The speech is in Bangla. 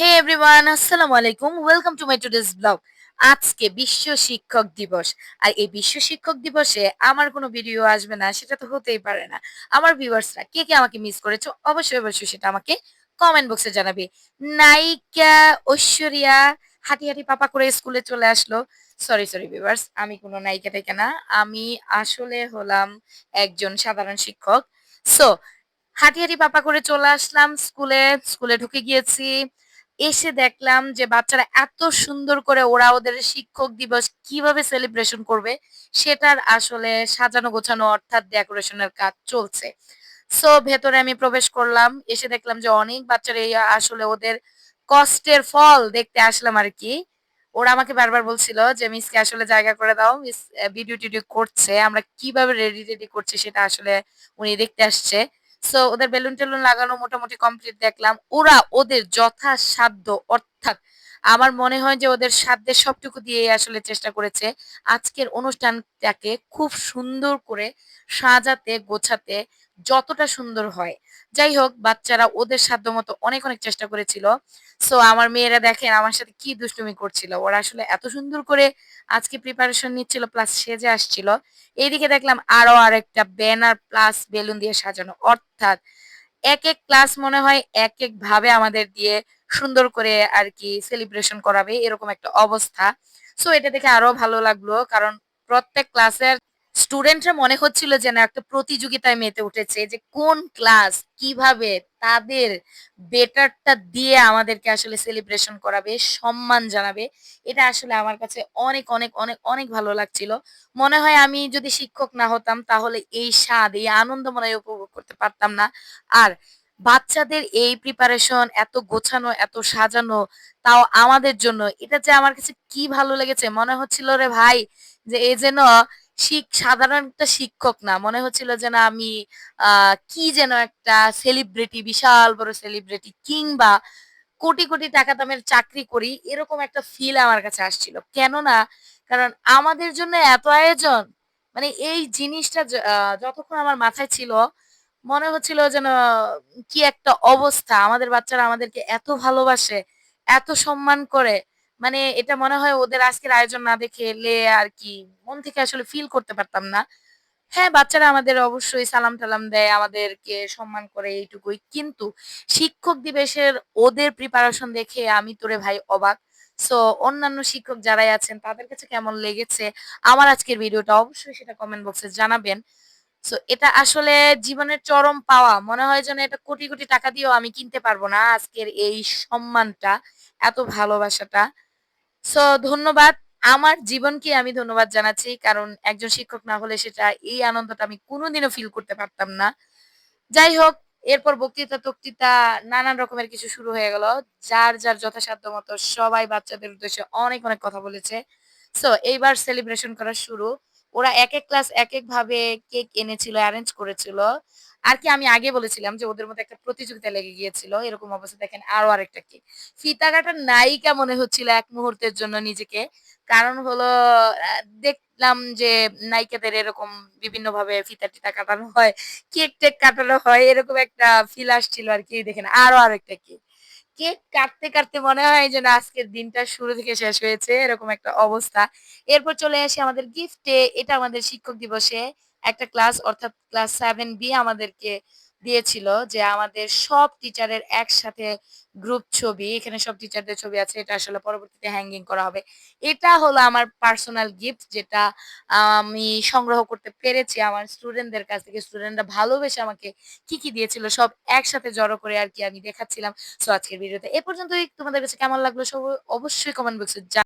হে এভরিওয়ান আসসালামু আলাইকুম welcome to my today's blog আজকে বিশ্ব শিক্ষক দিবস। আর এই বিশ্ব শিক্ষক দিবসে আমার কোনো ভিডিও আসবে না, সেটা তো হতেই পারে না। আমার ভিউয়ার্সরা কে কে আমাকে মিস করেছ, অবশ্যই অবশ্যই সেটা আমাকে কমেন্ট বক্সে জানাবে। নায়িকা ঐশ্বরিয়া হাঁটি হাঁটি পাপা করে স্কুলে চলে আসলো। সরি সরি ভিউয়ার্স আমি কোনো নায়িকা টাইকা না, আমি আসলে হলাম একজন সাধারণ শিক্ষক। সো হাঁটি হাঁটি পাপা করে চলে আসলাম স্কুলে স্কুলে ঢুকে গিয়েছি। এসে দেখলাম যে বাচ্চারা এত সুন্দর করে ওরা ওদের শিক্ষক দিবস কীভাবে সেলিব্রেশন করবে, সেটার আসলে সাজানো গোছানো অর্থাৎ ডেকোরেশনের কাজ চলছে। সো ভেতরে আমি প্রবেশ করলাম, এসে দেখলাম যে অনেক বাচ্চারা এই আসলে ওদের কষ্টের ফল দেখতে আসলাম আর কি ওরা আমাকে বারবার বলছিল যে, মিসকে আসলে জায়গা করে দাও, মিস ভিডিও টিডিও করছে, আমরা কীভাবে রেডি রেডি করছি সেটা আসলে উনি দেখতে আসছে। সো ওদের বেলুন টেলুন লাগানো মোটামুটি কমপ্লিট দেখলাম। ওরা ওদের যথাসাধ্য, অর্থাৎ আমার মনে হয় যে ওদের সাধ্যের সবটুকু দিয়ে আসলে চেষ্টা করেছে। আজকের অনুষ্ঠানটাকে খুব সুন্দর করে সাজাতে, গোছাতে যতটা সুন্দর হয়। যাই হোক বাচ্চারা ওদের সাধ্য মতো অনেক অনেক চেষ্টা করেছিল। সো আমার মেয়েরা দেখেন আমার সাথে কি দুষ্টুমি করছিল। ওরা আসলে এত সুন্দর করে আজকে প্রিপারেশন নিচ্ছিল প্লাস সেজে আসছিল। এইদিকে দেখলাম আরও আর একটা ব্যানার প্লাস বেলুন দিয়ে সাজানো। অর্থাৎ এক এক ক্লাস মনে হয় এক এক ভাবে আমাদের দিয়ে সুন্দর করে আর কি সেলিব্রেশন করাবে, এরকম একটা অবস্থা। সো এটা দেখে আরও ভালো লাগল, কারণ প্রত্যেক ক্লাসের স্টুডেন্টরা মনে হচ্ছিল যেন একটা প্রতিযোগিতায় মেতে উঠেছে যে কোন ক্লাস কীভাবে তাদের বেটারটা দিয়ে আমাদেরকে আসলে সেলিব্রেশন করাবে, সম্মান জানাবে। এটা আসলে আমার কাছে অনেক অনেক অনেক অনেক ভালো লাগছিল। মনে হয় আমি যদি শিক্ষক না হতাম তাহলে এই স্বাদ, এই আনন্দ মনে উপভোগ করতে পারতাম না। আর বাচ্চাদের এই প্রিপারেশন এত গোছানো, এত সাজানো তাও আমাদের জন্য, এটা যে আমার কাছে কি ভালো লেগেছে, মনে হচ্ছিল রে ভাই, যে এ যেন সাধারণ একটা শিক্ষক না। মনে হচ্ছিল যেন আমি আহ কি যেন একটা সেলিব্রিটি বিশাল বড় সেলিব্রিটি কিংবা কোটি কোটি টাকা দামের চাকরি করি, এরকম একটা ফিল আমার কাছে আসছিল। কেননা, কারণ আমাদের জন্য এত আয়োজন মানে এই জিনিসটা যতক্ষণ আমার মাথায় ছিল, মনে হচ্ছিল যেন কি একটা অবস্থা। আমাদের বাচ্চারা আমাদেরকে এত ভালোবাসে, এত সম্মান করে মানে এটা মনে হয় ওদের আজকের আয়োজন না দেখে এলে আর কি, মন থেকে আসলে ফিল করতে পারতাম না। হ্যাঁ বাচ্চারা আমাদের অবশ্যই সালাম টালাম দেয়, আমাদেরকে সম্মান করে এইটুকুই। কিন্তু শিক্ষক দিবসের ওদের প্রিপারেশন দেখে আমি তোরে ভাই অবাক। সো অন্যান্য শিক্ষক যারাই আছেন, তাদের কাছে কেমন লেগেছে আমার আজকের ভিডিওটা অবশ্যই সেটা কমেন্ট বক্সে জানাবেন। সো এটা আসলে জীবনের চরম পাওয়া। মনে হয় যেন এটা কোটি কোটি টাকা দিয়েও আমি কিনতে পারব না আজকের এই সম্মানটা, এত ভালোবাসাটা। সো ধন্যবাদ। আমার জীবনকে আমি ধন্যবাদ জানাচ্ছি, কারণ একজন শিক্ষক না হলে সেটা, এই আনন্দটা আমি কোনোদিনও ফিল করতে পারতাম না। যাই হোক, এরপর বক্তৃতা তক্তৃতা নানান রকমের কিছু শুরু হয়ে গেল। যার যার যথাসাধ্য মতো সবাই বাচ্চাদের উদ্দেশ্যে অনেক অনেক কথা বলেছে। সো এইবার সেলিব্রেশন করা শুরু। ওরা এক এক ক্লাস এক এক ভাবে কেক এনেছিল অ্যারেঞ্জ করেছিল। আর কি আমি আগে বলেছিলাম যে ওদের মধ্যে একটা প্রতিযোগিতা লেগে গিয়েছিল, এরকম অবস্থা দেখেন আরও আরেকটা কেক ফিতা কাটার নায়িকা মনে হচ্ছিল এক মুহূর্তের জন্য নিজেকে, কারণ হলো দেখলাম যে নায়িকাদের এরকম বিভিন্ন ভাবে ফিতা টিতা কাটানো হয় কেক টেক কাটানো হয়, এরকম একটা ফিল আসছিল আর কি, দেখেন আরও আরেকটা কেক কেক কাটতে কাটতে মনে হয় যে না, আজকের দিনটা শুরু থেকে শেষ হয়েছে, এরকম একটা অবস্থা। এরপর চলে আসি আমাদের গিফটে এটা আমাদের শিক্ষক দিবসে একটা ক্লাস অর্থাৎ ক্লাস সেভেন বি আমাদেরকে দিয়েছিল যে আমাদের সব টিচারের একসাথে গ্রুপ ছবি, এখানে সব টিচারদের ছবি আছে, এটা আসলে পরবর্তীতে হ্যাঙ্গিং করা হবে। এটা হলো আমার পার্সোনাল গিফট যেটা আমি সংগ্রহ করতে পেরেছি। আমার স্টুডেন্টদের কাছ থেকে স্টুডেন্টরা ভালোবেসে আমাকে কি কি দিয়েছিল সব একসাথে জড়ো করে আর কি আমি দেখাচ্ছিলাম। সো আজকের ভিডিওতে এ পর্যন্তই। তোমাদের কাছে কেমন লাগল সব অবশ্যই কমেন্ট বক্সে